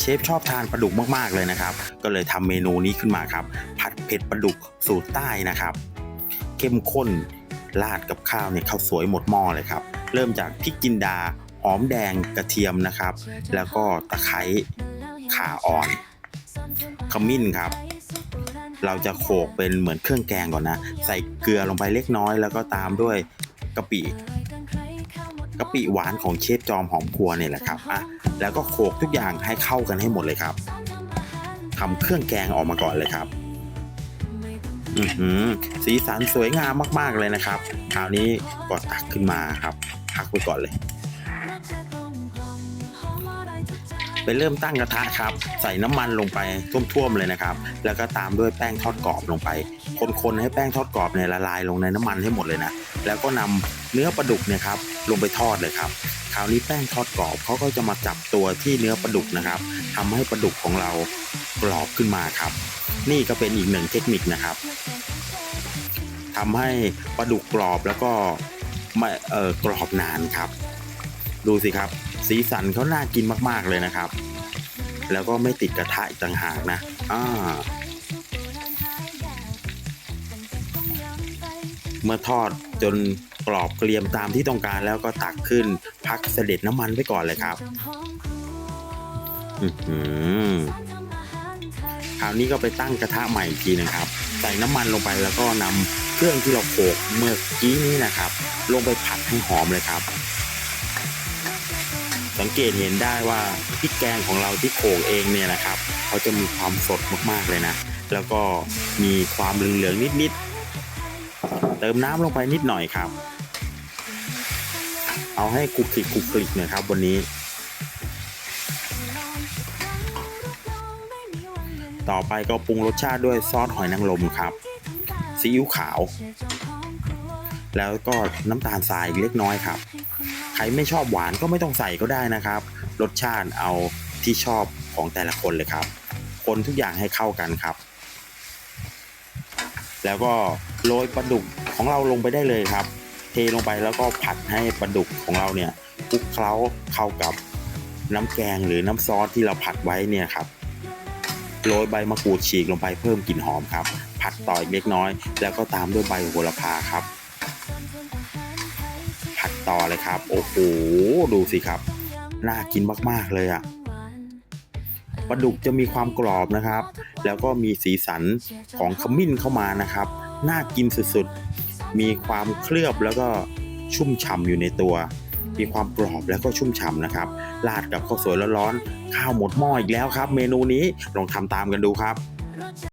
เชฟชอบทานปลาดุกมาก ๆ เลยนะครับ ก็เลยทำเมนูนี้ขึ้นมาครับ ผัดเผ็ดปลาดุกสูตรใต้นะครับ เข้มข้นราดกับข้าวเนี่ยข้าวสวยหมดหม้อเลยครับ เริ่มจากพริกจินดาหอมแดงกระเทียมนะครับ แล้วก็ตะไคร้ข่าอ่อนขมิ้นครับ เราจะโขลกเป็นเหมือนเครื่องแกงก่อนนะ ใส่เกลือลงไปเล็กน้อย แล้วก็ตามด้วยกะปิ กะปิหวานของเชฟจอมหอมครัวเนี่ยแหละครับอะแล้วก็โขลกทุกอย่างให้เข้ากันให้หมดเลยครับทำเครื่องแกงออกมาก่อนเลยครับอือหือสีสันสวยงามมาก ๆ เลยนะครับ คราวนี้ก็ตักขึ้นมาครับพักไว้ก่อนเลย ไปเริ่มตั้งกระทะครับ ใส่น้ำมันลงไปท่วมๆเลยนะครับ แล้วก็ตามด้วยแป้งทอดกรอบลงไป คนๆให้แป้งทอดกรอบเนี่ยละลายลงในน้ำมันให้หมดเลยนะ แล้วก็นำเนื้อปลาดุกเนี่ยครับลงไปทอดเลยครับ คราวนี้แป้งทอดกรอบเขาก็จะมาจับตัวที่เนื้อปลาดุกนะครับทำให้ปลาดุกของเรากรอบขึ้นมาครับ นี่ก็เป็นอีกหนึ่งเทคนิคนะครับทำให้ปลาดุกกรอบแล้วก็ไม่เออกรอบนานครับ ดูสิครับ สีสันเขาน่ากินมากๆเลยนะครับ แล้วก็ไม่ติดกระทะอีกต่างหากนะอ่าเมื่อทอดจนกรอบเกรียมตามที่ต้องการแล้วก็ตักขึ้นพักเสด็จน้ำมันไว้ก่อนเลยครับอือหือคราวนี้ก็ไปตั้งกระทะใหม่อีกทีหนึงครับ ใส่น้ำมันลงไปแล้วก็นำเครื่องที่เราโขกเมื่อกี้นี้นะครับ ลงไปผัดให้หอมเลยครับ สังเกตเห็นได้ว่าพริกแกงของเราที่โขกเองเนี่ยนะครับเขาจะมีความสดมากๆเลยนะ แล้วก็มีความเหลืองๆนิดๆ เติมน้ำลงไปนิดหน่อยครับ เอาให้คลุกคลิกคลุกคลิกหน่อยครับวันนี้ ต่อไปก็ปรุงรสชาติด้วยซอสหอยนางรมครับซีอิ๊วขาว แล้วก็น้ำตาลทรายเล็กน้อยครับ รไม่ชอบหวานก็ไม่ต้องใส่ก็ได้นะครับ รสชาติเอาที่ชอบของแต่ละคนเลยครับ คนทุกอย่างให้เข้ากันครับ แล้วก็โรยปลาดุกของเราลงไปได้เลยครับ เทลงไปแล้วก็ผัดให้ปลาดุกของเราเนี่ยคลุกเคล้าเข้ากับน้ำแกงหรือน้ำซอสที่เราผัดไว้เนี่ยครับโรยใบมะกรูดฉีกลงไปเพิ่มกลิ่นหอมครับ ผัดต่ออีกเล็กน้อย แล้วก็ตามด้วยใบโหระพาครับ ผัดต่อเลยครับ โอ้โห ดูสิครับ น่ากินมาก ๆ เลยอะ่ะปลาดุกจะมีความกรอบนะครับ แล้วก็มีสีสันของขมิ้นเข้ามานะครับ น่ากินสุดๆ มีความเคลือบแล้วก็ชุ่มฉ่ำอยู่ในตัว มีความกรอบแล้วก็ชุ่มฉ่ำนะครับ ราดกับข้าวสวยร้อนๆ ข้าวหมดหม้ออีกแล้วครับ เมนูนี้ลองทำตามกันดูครับ